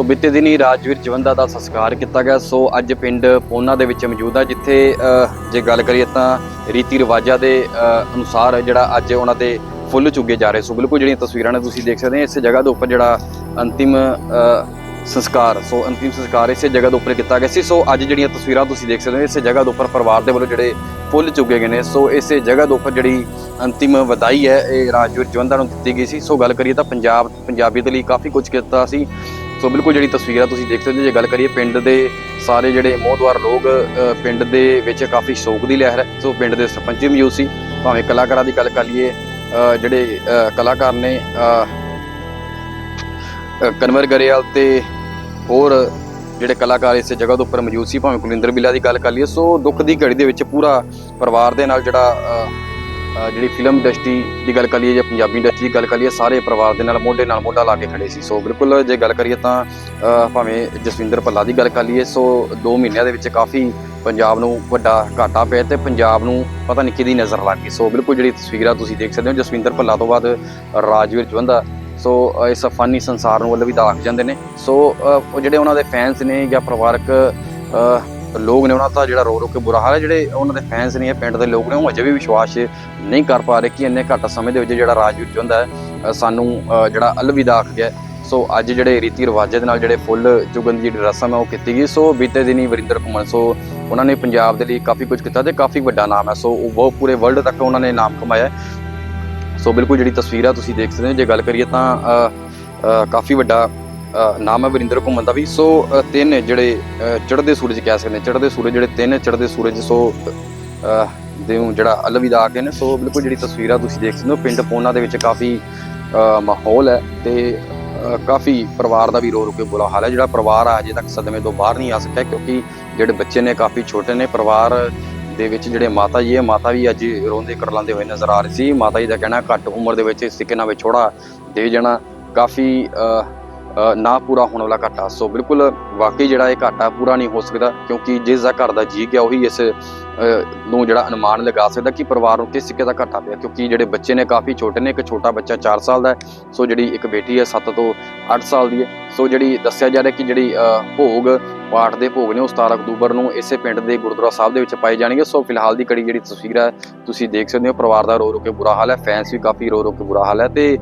ਸੋ ਬੀਤੇ ਦਿਨੀ ਰਾਜਵੀਰ ਜਵੰਦਾ ਦਾ ਸੰਸਕਾਰ ਕੀਤਾ ਗਿਆ। ਸੋ ਅੱਜ ਪਿੰਡ ਪੋਨਾ ਦੇ ਵਿੱਚ ਮੌਜੂਦ ਆ, ਜਿੱਥੇ ਜੇ ਗੱਲ ਕਰੀਏ ਤਾਂ ਰੀਤੀ ਰਿਵਾਜਾਂ ਦੇ ਅਨੁਸਾਰ ਜਿਹੜਾ ਅੱਜ ਉਹਨਾਂ ਦੇ ਫੁੱਲ ਚੁੱਗੇ ਜਾ ਰਹੇ। ਸੋ ਬਿਲਕੁਲ ਜਿਹੜੀਆਂ ਤਸਵੀਰਾਂ ਨੇ ਤੁਸੀਂ ਦੇਖ ਸਕਦੇ ਹੋ, ਇਸ ਜਗ੍ਹਾ ਦੇ ਉੱਪਰ ਜਿਹੜਾ ਅੰਤਿਮ ਸੰਸਕਾਰ, ਸੋ ਅੰਤਿਮ ਸੰਸਕਾਰ ਇਸੇ ਜਗ੍ਹਾ ਦੇ ਉੱਪਰ ਕੀਤਾ ਗਿਆ ਸੀ। ਸੋ ਅੱਜ ਜਿਹੜੀਆਂ ਤਸਵੀਰਾਂ ਤੁਸੀਂ ਦੇਖ ਸਕਦੇ ਹੋ, ਇਸੇ ਜਗ੍ਹਾ ਦੇ ਉੱਪਰ ਪਰਿਵਾਰ ਦੇ ਵੱਲੋਂ ਜਿਹੜੇ ਫੁੱਲ ਚੁੱਗੇ ਗਏ ਨੇ। ਸੋ ਇਸੇ ਜਗ੍ਹਾ ਦੇ ਉੱਪਰ ਜਿਹੜੀ ਅੰਤਿਮ ਵਧਾਈ ਹੈ, ਇਹ ਰਾਜਵੀਰ ਜਵੰਦਾ ਨੂੰ ਦਿੱਤੀ ਗਈ ਸੀ। ਸੋ ਗੱਲ ਕਰੀਏ ਤਾਂ ਪੰਜਾਬ, ਪੰਜਾਬੀ ਦੇ ਲਈ ਕਾਫੀ ਕੁਝ ਕੀਤਾ ਸੀ। ਸੋ ਬਿਲਕੁਲ ਜਿਹੜੀ ਤਸਵੀਰਾਂ ਤੁਸੀਂ ਦੇਖ ਸਕਦੇ ਹੋ ਜੇ ਗੱਲ ਕਰੀਏ ਪਿੰਡ ਦੇ ਸਾਰੇ ਜਿਹੜੇ ਮੋਹਦਵਾਰ ਲੋਕ ਪਿੰਡ ਦੇ ਵਿੱਚ ਕਾਫੀ ਸ਼ੌਕ ਦੀ ਲਹਿਰ ਹੈ। ਸੋ ਪਿੰਡ ਦੇ ਸਰਪੰਚ ਵੀ ਮੌਜੂਦ ਸੀ ਭਾਵੇਂ ਕਲਾਕਾਰਾਂ ਦੀ ਗੱਲ ਕਰ ਲਈਏ ਜਿਹੜੇ ਕਲਾਕਾਰ ਨੇ ਅ, ਅ, ਕਨਵਰ ਗਰੇਵਾਲ ਤੇ ਹੋਰ ਜਿਹੜੇ ਕਲਾਕਾਰ ਇਸੇ ਜਗ੍ਹਾ ਦੇ ਉੱਪਰ ਮੌਜੂਦ ਸੀ ਭਾਵੇਂ ਕੁਲਿੰਦਰ ਬਿੱਲਾ ਦੀ ਗੱਲ ਕਰ ਲਈਏ ਸੋ ਦੁੱਖ ਦੀ ਘੜੀ ਦੇ ਵਿੱਚ ਪੂਰਾ ਪਰਿਵਾਰ ਦੇ ਨਾਲ ਜਿਹੜਾ ਜਿਹੜੀ ਫਿਲਮ ਇੰਡਸਟਰੀ ਦੀ ਗੱਲ ਕਰ ਲਈਏ ਜਾਂ ਪੰਜਾਬੀ ਇੰਡਸਟਰੀ ਦੀ ਗੱਲ ਕਰ ਲਈਏ, ਸਾਰੇ ਪਰਿਵਾਰ ਦੇ ਨਾਲ, ਮੋਢੇ ਨਾਲ ਮੋਢਾ ਲਾ ਕੇ ਖੜੇ ਸੀ। ਸੋ ਬਿਲਕੁਲ ਜੇ ਗੱਲ ਕਰੀਏ ਤਾਂ ਭਾਵੇਂ ਜਸਵਿੰਦਰ ਭੱਲਾ ਦੀ ਗੱਲ ਕਰ ਲਈਏ ਸੋ 2 ਮਹੀਨਿਆਂ ਦੇ ਵਿੱਚ ਕਾਫੀ ਪੰਜਾਬ ਨੂੰ ਵੱਡਾ ਘਾਟਾ ਪਿਆ ਤੇ ਪੰਜਾਬ ਨੂੰ ਪਤਾ ਨਹੀਂ ਕਿਹਦੀ ਨਜ਼ਰ ਲੱਗ ਗਈ। ਸੋ ਬਿਲਕੁਲ ਜਿਹੜੀ ਤਸਵੀਰਾਂ ਤੁਸੀਂ ਦੇਖ ਸਕਦੇ ਹੋ, ਜਸਵਿੰਦਰ ਭੱਲਾ ਤੋਂ ਬਾਅਦ ਰਾਜਵੀਰ ਜਵੰਦਾ। ਸੋ ਇਸ ਫਾਨੀ ਸੰਸਾਰ ਨੂੰ ਵੱਲੋਂ ਵੀ ਦਾਖ ਜਾਂਦੇ ਨੇ। ਸੋ ਜਿਹੜੇ ਉਹਨਾਂ ਦੇ ਫੈਨਸ ਨੇ ਜਾਂ ਪਰਿਵਾਰਕ ਲੋਕ ਨੇ ਉਹਨਾਂ ਦਾ ਜਿਹੜਾ ਰੋ ਰੋ ਕੇ ਬੁਰਾ ਹਾਲ ਹੈ, ਜਿਹੜੇ ਉਹਨਾਂ ਦੇ ਫੈਨਸ ਨੇ ਪਿੰਡ ਦੇ ਲੋਕ ਨੇ, ਉਹ ਅਜੇ ਵੀ ਵਿਸ਼ਵਾਸ ਨਹੀਂ ਕਰ ਪਾ ਰਹੇ ਕਿ ਇੰਨੇ ਘੱਟ ਸਮੇਂ ਦੇ ਵਿੱਚ ਜਿਹੜਾ ਰਾਜਵੀਰ ਜਵੰਦਾ ਹੈ ਸਾਨੂੰ ਜਿਹੜਾ ਅਲਵਿਦਾ ਆਖ ਗਿਆ ਸੋ ਅੱਜ ਜਿਹੜੇ ਰੀਤੀ ਰਿਵਾਜਾਂ ਦੇ ਨਾਲ ਜਿਹੜੇ ਫੁੱਲ ਚੁਗਣ ਦੀ ਜਿਹੜੀ ਰਸਮ ਹੈ, ਉਹ ਕੀਤੀ ਗਈ। ਸੋ ਬੀਤੇ ਦਿਨੀ ਵਰਿੰਦਰ ਘੁੰਮਣ, ਸੋ ਉਹਨਾਂ ਨੇ ਪੰਜਾਬ ਦੇ ਲਈ ਕਾਫੀ ਕੁਝ ਕੀਤਾ ਤੇ ਕਾਫੀ ਵੱਡਾ ਨਾਮ ਹੈ। ਸੋ ਉਹ ਬਹੁਤ ਪੂਰੇ ਵਰਲਡ ਤੱਕ ਉਹਨਾਂ ਨੇ ਨਾਮ ਕਮਾਇਆ ਸੋ ਬਿਲਕੁਲ ਜਿਹੜੀ ਤਸਵੀਰਾਂ ਤੁਸੀਂ ਦੇਖ ਸਕਦੇ ਹੋ। ਜੇ ਗੱਲ ਕਰੀਏ ਤਾਂ ਕਾਫੀ ਵੱਡਾ ਨਾਮ ਹੈ ਵਰਿੰਦਰ ਘੁੰਮਣ ਦਾ ਵੀ। ਸੋ ਤਿੰਨ ਜਿਹੜੇ ਚੜ੍ਹਦੇ ਸੂਰਜ ਕਹਿ ਸਕਦੇ ਚੜ੍ਹਦੇ ਸੂਰਜ ਜਿਹੜੇ ਤਿੰਨ ਚੜ੍ਹਦੇ ਸੂਰਜ ਸੋ ਅ, ਦੇ ਨੂੰ ਜਿਹੜਾ ਅਲਵਿਦਾ ਆ ਗਏ ਨੇ। ਸੋ ਬਿਲਕੁਲ ਜਿਹੜੀ ਤਸਵੀਰਾਂ ਤੁਸੀਂ ਦੇਖ ਸਕਦੇ ਹੋ ਪਿੰਡ ਪੋਨਾ ਦੇ ਵਿੱਚ ਕਾਫੀ ਮਾਹੌਲ ਹੈ ਤੇ ਕਾਫੀ ਪਰਿਵਾਰ ਦਾ ਵੀ ਰੋ ਰੋ ਕੇ ਬੁਰਾ ਹਾਲ ਹੈ। ਜਿਹੜਾ ਪਰਿਵਾਰ ਆ ਅਜੇ ਤੱਕ ਸਦਮੇ ਤੋਂ ਬਾਹਰ ਨਹੀਂ ਆ ਸਕਿਆ ਕਿਉਂਕਿ ਜਿਹੜੇ ਬੱਚੇ ਨੇ ਕਾਫੀ ਛੋਟੇ ਨੇ। ਪਰਿਵਾਰ ਦੇ ਵਿੱਚ ਜਿਹੜੇ ਮਾਤਾ ਜੀ ਹੈ ਮਾਤਾ ਵੀ ਅੱਜ ਰੋਂਦੇ ਕਰਲਾਉਂਦੇ ਹੋਏ ਨਜ਼ਰ ਆ ਰਹੀ ਸੀ। ਮਾਤਾ ਜੀ ਦਾ ਕਹਿਣਾ ਘੱਟ ਉਮਰ ਦੇ ਵਿੱਚ ਸਿੱਕੇ ਨਾਲ ਵਿਛੋੜਾ ਦੇ ਜਾਣਾ ਕਾਫੀ ਨਾ ਪੂਰਾ ਹੋਣ ਵਾਲਾ ਘਾਟਾ। ਸੋ ਬਿਲਕੁਲ ਵਾਕਈ ਜਿਹੜਾ ਇਹ ਘਾਟਾ ਪੂਰਾ ਨਹੀਂ ਹੋ ਸਕਦਾ ਕਿਉਂਕਿ ਜਿਸ ਦਾ ਘਰ ਦਾ ਜੀ ਗਿਆ ਉਹੀ ਇਸ ਨੂੰ ਜਿਹੜਾ ਅਨੁਮਾਨ ਲਗਾ ਸਕਦਾ ਕਿ ਪਰਿਵਾਰ ਨੂੰ ਕਿਸ ਸਿੱਕੇ ਦਾ ਘਾਟਾ ਪਿਆ। ਕਿਉਂਕਿ ਜਿਹੜੇ ਬੱਚੇ ਨੇ ਕਾਫੀ ਛੋਟੇ ਨੇ ਇੱਕ ਛੋਟਾ ਬੱਚਾ 4 ਸਾਲ ਦਾ ਸੋ ਜਿਹੜੀ ਇੱਕ ਬੇਟੀ ਹੈ 7 ਤੋਂ 8 ਸਾਲ ਦੀ ਹੈ। ਸੋ ਜਿਹੜੀ ਦੱਸਿਆ ਜਾ ਰਿਹਾ ਕਿ ਜਿਹੜੀ ਅ, ਭੋਗ ਪਾਠ ਦੇ ਭੋਗ ਨੇ ਉਹ 17 ਅਕਤੂਬਰ ਨੂੰ ਇਸੇ ਪਿੰਡ ਦੇ ਗੁਰਦੁਆਰਾ ਸਾਹਿਬ ਦੇ ਵਿੱਚ ਪਾਏ ਜਾਣਗੇ। ਸੋ ਫਿਲਹਾਲ ਦੀ ਕੜੀ ਜਿਹੜੀ ਤਸਵੀਰ ਹੈ ਤੁਸੀਂ ਦੇਖ ਸਕਦੇ ਹੋ ਪਰਿਵਾਰ ਦਾ ਰੋ ਰੋ ਕੇ ਬੁਰਾ ਹਾਲ ਹੈ ਫੈਨਸ ਵੀ ਕਾਫੀ ਰੋ ਰੋ ਕੇ ਬੁਰਾ ਹਾਲ ਹੈ ਤੇ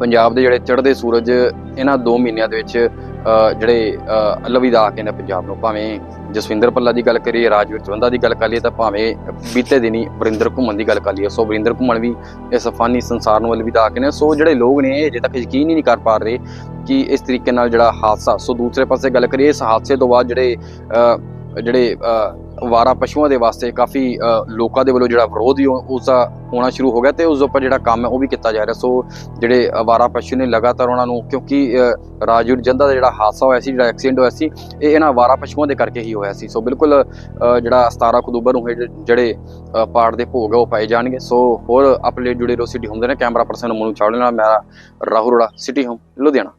ਪੰਜਾਬ ਦੇ ਜਿਹੜੇ ਚੜ੍ਹਦੇ ਸੂਰਜ ਇਹਨਾਂ 2 ਮਹੀਨਿਆਂ ਦੇ ਵਿੱਚ ਅ, ਜਿਹੜੇ ਅ, ਅਲਵਿਦਾ ਆ ਨੇ ਪੰਜਾਬ ਨੂੰ ਭਾਵੇਂ ਜਸਵਿੰਦਰ ਪੱਲਾ ਦੀ ਗੱਲ ਕਰੀਏ ਰਾਜਵੀਰ ਚਵੰਦਾ ਦੀ ਗੱਲ ਕਰ ਲਈਏ ਤਾਂ ਭਾਵੇਂ ਬੀਤੇ ਦਿਨੀ ਵਰਿੰਦਰ ਘੁੰਮਣ ਦੀ ਗੱਲ ਕਰ ਲਈਏ ਸੋ ਵਰਿੰਦਰ ਘੁੰਮਣ ਵੀ ਇਸ ਫਾਨੀ ਸੰਸਾਰ ਨੂੰ ਅਲਵਿਦਾ ਆ ਨੇ ਸੋ ਜਿਹੜੇ ਲੋਕ ਨੇ ਇਹ ਅਜੇ ਤੱਕ ਯਕੀਨ ਹੀ ਨਹੀਂ ਕਰ ਪਾ ਰਹੇ ਕਿ ਇਸ ਤਰੀਕੇ ਨਾਲ ਜਿਹੜਾ ਹਾਦਸਾ ਸੋ ਦੂਸਰੇ ਪਾਸੇ ਗੱਲ ਕਰੀਏ ਇਸ ਹਾਦਸੇ ਤੋਂ ਬਾਅਦ ਜਿਹੜੇ ਅ, ਜਿਹੜੇ ਅ, ਅਵਾਰਾ ਪਸ਼ੂਆਂ ਦੇ ਵਾਸਤੇ ਕਾਫੀ ਅ, ਲੋਕਾਂ ਦੇ ਵੱਲੋਂ ਜਿਹੜਾ ਵਿਰੋਧ ਹੀ ਉਹ- ਉਸ ਦਾ ਹੋਣਾ ਸ਼ੁਰੂ ਹੋ ਗਿਆ ਤੇ ਉਸ ਉੱਪਰ ਜਿਹੜਾ ਕੰਮ ਹੈ ਉਹ ਵੀ ਕੀਤਾ ਜਾ ਰਿਹਾ। ਸੋ ਜਿਹੜੇ ਅਵਾਰਾ ਪਸ਼ੂ ਨੇ ਲਗਾਤਾਰ ਉਹਨਾਂ ਨੂੰ ਕਿਉਂਕਿ ਅ, ਰਾਜਵੀਰ ਜੰਦਾ ਦਾ ਜਿਹੜਾ ਹਾਦਸਾ ਹੋਇਆ ਸੀ ਜਿਹੜਾ ਐਕਸੀਡੈਂਟ ਹੋਇਆ ਸੀ ਇਹ ਇਹਨਾਂ ਅਵਾਰਾ ਪਸ਼ੂਆਂ ਦੇ ਕਰਕੇ ਹੀ ਹੋਇਆ ਸੀ। ਸੋ ਬਿਲਕੁਲ ਅ, ਜਿਹੜਾ 17 ਅਕਤੂਬਰ ਨੂੰ ਜਿਹੜੇ ਅ, ਪਾਠ ਦੇ ਭੋਗ ਆ ਉਹ ਪਾਏ ਜਾਣਗੇ। ਸੋ ਹੋਰ ਅਪਡੇਟ ਜੁੜੇ ਰਹੋ ਸਿਟੀ ਹੋਮ ਦੇ ਨਾਲ। ਕੈਮਰਾ ਪਰਸਨ ਮਨੂ ਚਾਵਲੇ ਨਾਲ ਮੇਰਾ ਰਾਹੁਲ ਰੋੜਾ ਸਿਟੀ ਹੋਮ ਲੁਧਿਆਣਾ।